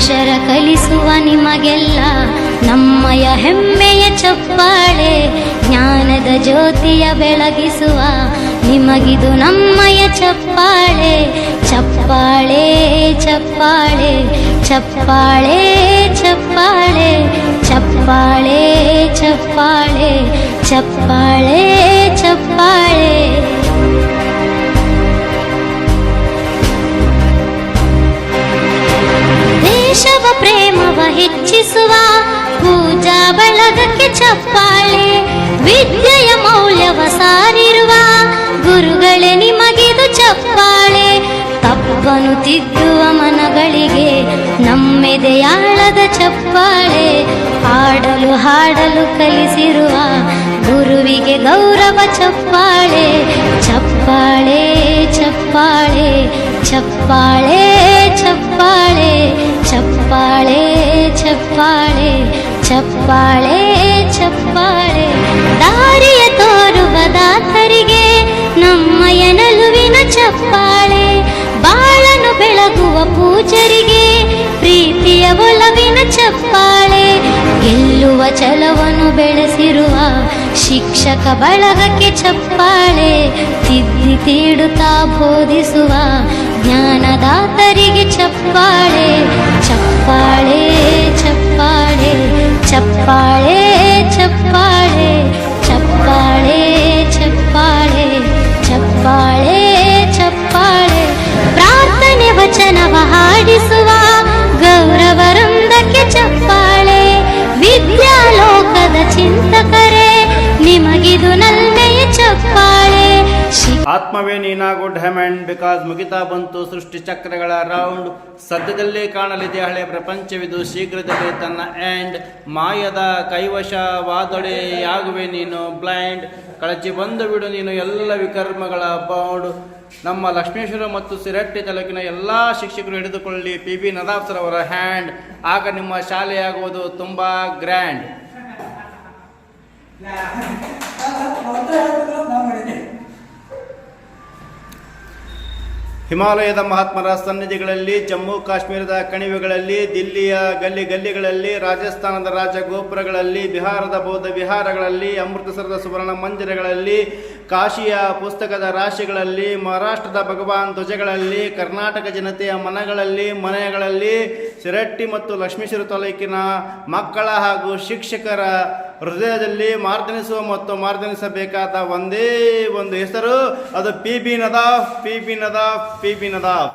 ಅಕ್ಷರ ಕಲಿಸುವ ನಿಮಗೆಲ್ಲ ನಮ್ಮಯ ಹೆಮ್ಮೆಯ ಚಪ್ಪಾಳೆ, ಜ್ಞಾನದ ಜ್ಯೋತಿಯ ಬೆಳಗಿಸುವ ನಿಮಗಿದು ನಮ್ಮಯ ಚಪ್ಪಾಳೆ ಚಪ್ಪಾಳೆ ಚಪ್ಪಾಳೆ ಚಪ್ಪಾಳೆ ಚಪ್ಪಾಳೆ ಚಪ್ಪಾಳೆ ಚಪ್ಪಾಳೆ ಚಪ್ಪಾಳೆ ಚಪ್ಪಾಳೆ. ಚಪ್ಪಾಳೆ ವಿದ್ಯೆಯ ಮೌಲ್ಯವ ಸಾರಿರುವ ಗುರುಗಳೇ ನಿಮಗಿದು ಚಪ್ಪಾಳೆ. ತಪ್ಪನು ತಿದ್ದುವ ಮನಗಳಿಗೆ ನಮ್ಮೆದೆಯಾಳದ ಚಪ್ಪಾಳೆ. ಹಾಡಲು ಹಾಡಲು ಕಲಿಸಿರುವ ಗುರುವಿಗೆ ಗೌರವ ಚಪ್ಪಾಳೆ. ಚಪ್ಪಾಳೆ ಚಪ್ಪಾಳೆ ಚಪ್ಪಾಳೆ ಚಪ್ಪಾಳೆ ಚಪ್ಪಾಳೆ ಚಪ್ಪಾಳೆ. ಚಪ್ಪಾಳೆ ಚಪ್ಪಾಳೆ. ದಾರಿಯ ತೋರುವ ದಾತರಿಗೆ ನಮ್ಮಯ ನಲುವಿನ ಚಪ್ಪಾಳೆ. ಬಾಳನು ಬೆಳಗುವ ಪೂಜರಿಗೆ, ಪ್ರೀತಿಯ ಒಲವಿನ ಚಪ್ಪಾಳೆ. ಗೆಲ್ಲುವ ಛಲವನ್ನು ಬೆಳೆಸಿರುವ ಶಿಕ್ಷಕ ಬಳಗಕ್ಕೆ ಚಪ್ಪಾಳೆ. ತಿದ್ದಿ ತೀಡುತ್ತಾ ಬೋಧಿಸುವ ಜ್ಞಾನದಾತರಿಗೆ ಚಪ್ಪಾಳೆ ಆತ್ಮವೇ ನೀನಾಗು ಡೈಮಂಡ್ ಬಿಕಾಸ್ ಮುಗಿತಾ ಬಂತು ಸೃಷ್ಟಿ ಚಕ್ರಗಳ ರೌಂಡ್. ಸದ್ಯದಲ್ಲೇ ಕಾಣಲಿದೆ ಹಳೆ ಪ್ರಪಂಚವಿದು ಶೀಘ್ರದಲ್ಲೇ ತನ್ನ ಆ್ಯಂಡ್ ಮಾಯದ ಕೈವಶವಾದೊಡೆಯಾಗುವೆ ನೀನು ಬ್ಲೈಂಡ್. ಕಳಚಿ ಬಂದು ಬಿಡು ನೀನು ಎಲ್ಲ ವಿಕರ್ಮಗಳ ಬೌಂಡ್. ನಮ್ಮ ಲಕ್ಷ್ಮೇಶ್ವರ ಮತ್ತು ಸಿರಟ್ಟಿ ತಾಲೂಕಿನ ಎಲ್ಲ ಶಿಕ್ಷಕರು ಹಿಡಿದುಕೊಳ್ಳಿ ಪಿ ಬಿ ನದಾಫ್ ಸರ್ ಅವರ ಹ್ಯಾಂಡ್. ಆಗ ನಿಮ್ಮ ಶಾಲೆಯಾಗುವುದು ತುಂಬ ಗ್ರ್ಯಾಂಡ್. ಹಿಮಾಲಯದ ಮಹಾತ್ಮರ ಸನ್ನಿಧಿಗಳಲ್ಲಿ, ಜಮ್ಮು ಕಾಶ್ಮೀರದ ಕಣಿವೆಗಳಲ್ಲಿ, ದಿಲ್ಲಿಯ ಗಲ್ಲಿ ಗಲ್ಲಿಗಳಲ್ಲಿ, ರಾಜಸ್ಥಾನದ ರಾಜಗೋಪುರಗಳಲ್ಲಿ, ಬಿಹಾರದ ಬೌದ್ಧ ವಿಹಾರಗಳಲ್ಲಿ, ಅಮೃತಸರದ ಸುವರ್ಣ ಮಂದಿರಗಳಲ್ಲಿ ಕಾಶಿಯ ಪುಸ್ತಕದ ರಾಶಿಗಳಲ್ಲಿ, ಮಹಾರಾಷ್ಟ್ರದ ಭಗವಾನ್ ಧ್ವಜಗಳಲ್ಲಿ, ಕರ್ನಾಟಕ ಜನತೆಯ ಮನಗಳಲ್ಲಿ, ಮನೆಗಳಲ್ಲಿ, ಸಿರಟ್ಟಿ ಮತ್ತು ಲಕ್ಷ್ಮೀಶ್ವರ ತಾಲೂಕಿನ ಮಕ್ಕಳ ಹಾಗೂ ಶಿಕ್ಷಕರ ಹೃದಯದಲ್ಲಿ ಮಾರ್ದನಿಸುವ ಮತ್ತು ಮಾರ್ದನಿಸಬೇಕಾದ ಒಂದೇ ಒಂದು ಹೆಸರು, ಅದು P B Nadaf, P B Nadaf, P B Nadaf.